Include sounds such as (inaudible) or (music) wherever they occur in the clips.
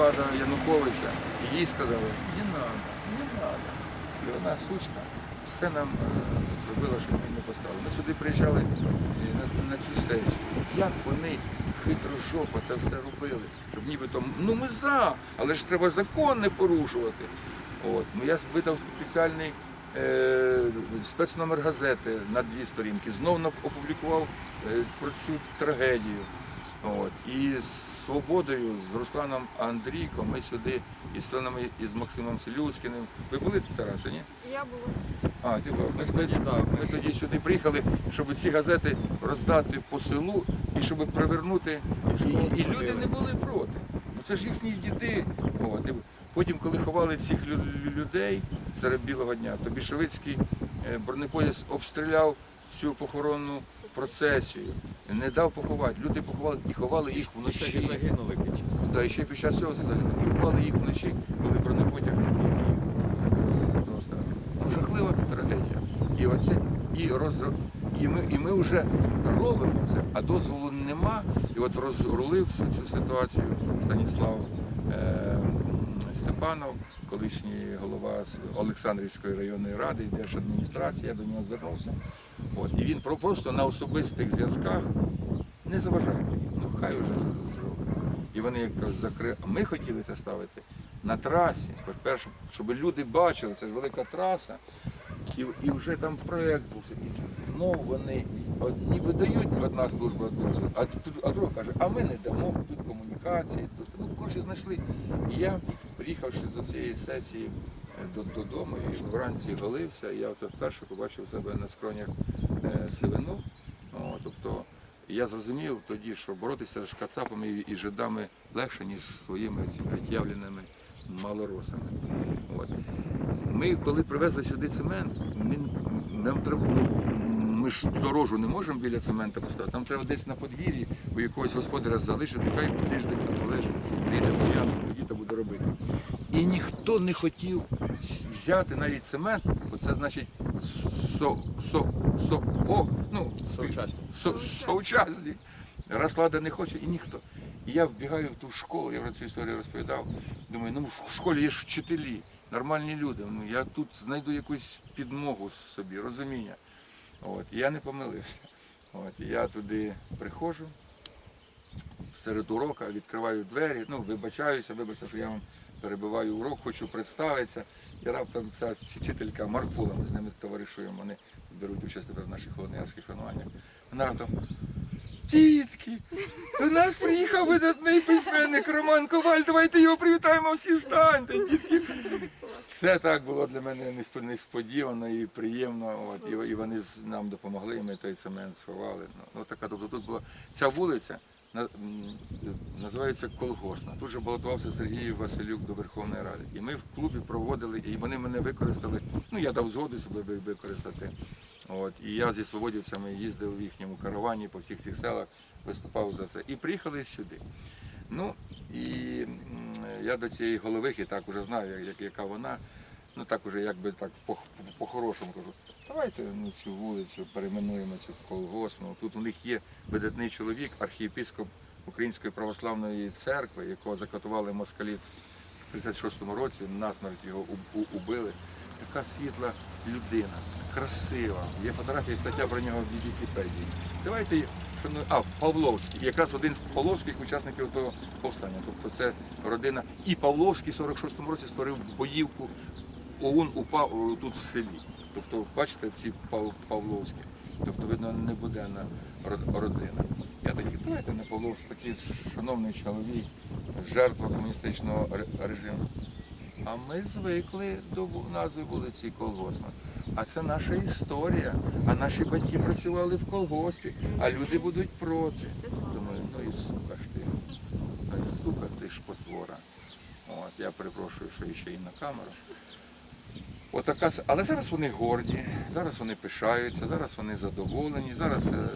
влада Януковича, і їй сказали, не треба, не треба. І вона сучка все нам е, зробила, щоб ми не поставили. Ми сюди приїжджали на, на цю сесію. Як вони хитро жопа це все робили, щоб нібито, ну ми за, але ж треба закон не порушувати. От. Ну, я видав спеціальний е, спецномер газети на дві сторінки. Знов опублікував е, про цю трагедію. От. І з свободою, з Русланом Андрійком ми сюди із членами із Максимом Селюцькиним. Ви були тут, Тарасе, ні? Я була. А, ти був. Ми тоді, ми тоді сюди приїхали, щоб ці газети роздати по селу і щоб привернути. І, і люди не були проти. Ну це ж їхні діти. От. Потім, коли ховали цих лю- лю- людей серед білого дня, то більшовицький е, бронепоїзд обстріляв цю похоронну процесію, не дав поховати. Люди поховали і ховали їх Ще вночі. й загинули під час. Да, і ще під час цього загинули. Ховали їх вночі, коли бронепотяг не приїхав до останнього. Ну, жахлива трагедія. І оце, і, розро... і, ми, і ми вже робимо це, а дозволу нема. І от розрулив всю цю ситуацію Станіслав е... Степанов, колишній голова Олександрівської районної ради держадміністрації, я до нього звернувся. От. І він просто на особистих зв'язках не заважає мені. Ну хай вже зробить. І вони як закри... Ми хотіли це ставити на трасі, перше, щоб люди бачили, це ж велика траса. І, і вже там проєкт був. І знову вони ніби дають одна служба а, а друга каже, а ми не дамо, тут комунікації, тут ну, коротше знайшли. І я, приїхавши з цієї сесії е, додому, і вранці голився, я це вперше побачив себе на скронях е, сивину. Тобто я зрозумів тоді, що боротися з кацапами і- жидами легше, ніж з своїми цими от'явленими малоросами. От. Ми, коли привезли сюди цемент, ми, нам треба, ну, ми ж сторожу не можемо біля цемента поставити. Нам треба десь на подвір'ї у якогось господаря залишити, хай тиждень там полежить, прийде бур'ян, тоді то буде робити. І ніхто не хотів взяти навіть цемент, бо це значить со, со, со, о, ну, Совчасні. со, соучасник. Раслада не хоче і ніхто. І я вбігаю в ту школу, я вже цю історію розповідав. Думаю, ну в школі є ж вчителі, нормальні люди. Ну я тут знайду якусь підмогу собі, розуміння. От, і я не помилився. От, і я туди приходжу серед урока, відкриваю двері, ну, вибачаюся, вибачте, що я вам перебиваю урок, хочу представитися. І раптом ця вчителька Марфула, ми з ними товаришуємо, вони беруть участь тепер в наших холодноярських шануваннях. Вона раптом. Дітки, до нас приїхав видатний письменник Роман Коваль, давайте його привітаємо, всі встаньте, дітки. Це так було для мене несподівано і приємно. От, і, і вони нам допомогли, і ми той цемент сховали. Ну, ну, така, тобто тут була ця вулиця називається Колгосна. Тут же балотувався Сергій Василюк до Верховної Ради. І ми в клубі проводили, і вони мене використали. Ну, я дав згоду себе використати. От, і я зі свободівцями їздив в їхньому каравані по всіх цих селах, виступав за це. І приїхали сюди. Ну і я до цієї головихи так уже знаю, як, як- яка вона. Ну так уже якби так по- по-хорошому кажу. Давайте ну, цю вулицю перейменуємо цю колгоспну. Тут у них є видатний чоловік, архієпископ Української православної церкви, якого закатували москалі в 36-му році, насмерть його убили. Така світла людина, красива. Є фотографія стаття про нього в Вікіпедії. Давайте, що ну, а, Павловський, якраз один з Павловських учасників того повстання. Тобто це родина. І Павловський в 46-му році створив боївку ОУН упав тут в селі. Тобто, бачите, ці Пав- Павловські. Тобто, видно, не буде на родина. Я такий, давайте на Павловський, такий шановний чоловік, жертва комуністичного режиму. А ми звикли до назви вулиці Колгоспа. А це наша історія. А наші батьки працювали в колгоспі, а люди будуть проти. Думаю, ну і сука ж ти. А і сука ти ж потвора. От, я перепрошую, що ще і на камеру. Отака, але зараз вони горді, зараз вони пишаються, зараз вони задоволені. Зараз е,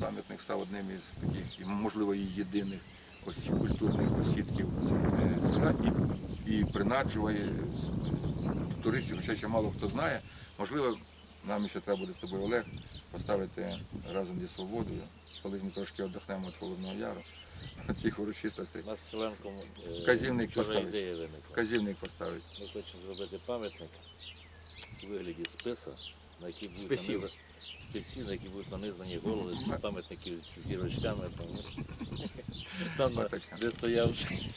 пам'ятник став одним із таких, можливо, і єдиних ось культурних осідків е, села і, і принаджує туристів, хоча ще мало хто знає. Можливо, нам ще треба буде з тобою Олег поставити разом зі свободою, коли ми трошки віддохнемо від Холодного Яру. (laughs) цих урочистостей. Нас з Селенком е, Вказівник поставить. Казівник поставити. Ми хочемо зробити пам'ятник у вигляді списа, на який будуть нанизані списів, на які будуть нанизані голови з пам'ятників з дірочками. Там, де стояв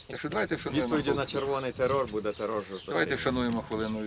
Так що давайте вшануємо. Відповіді на червоний терор буде терор Давайте вшануємо хвилиною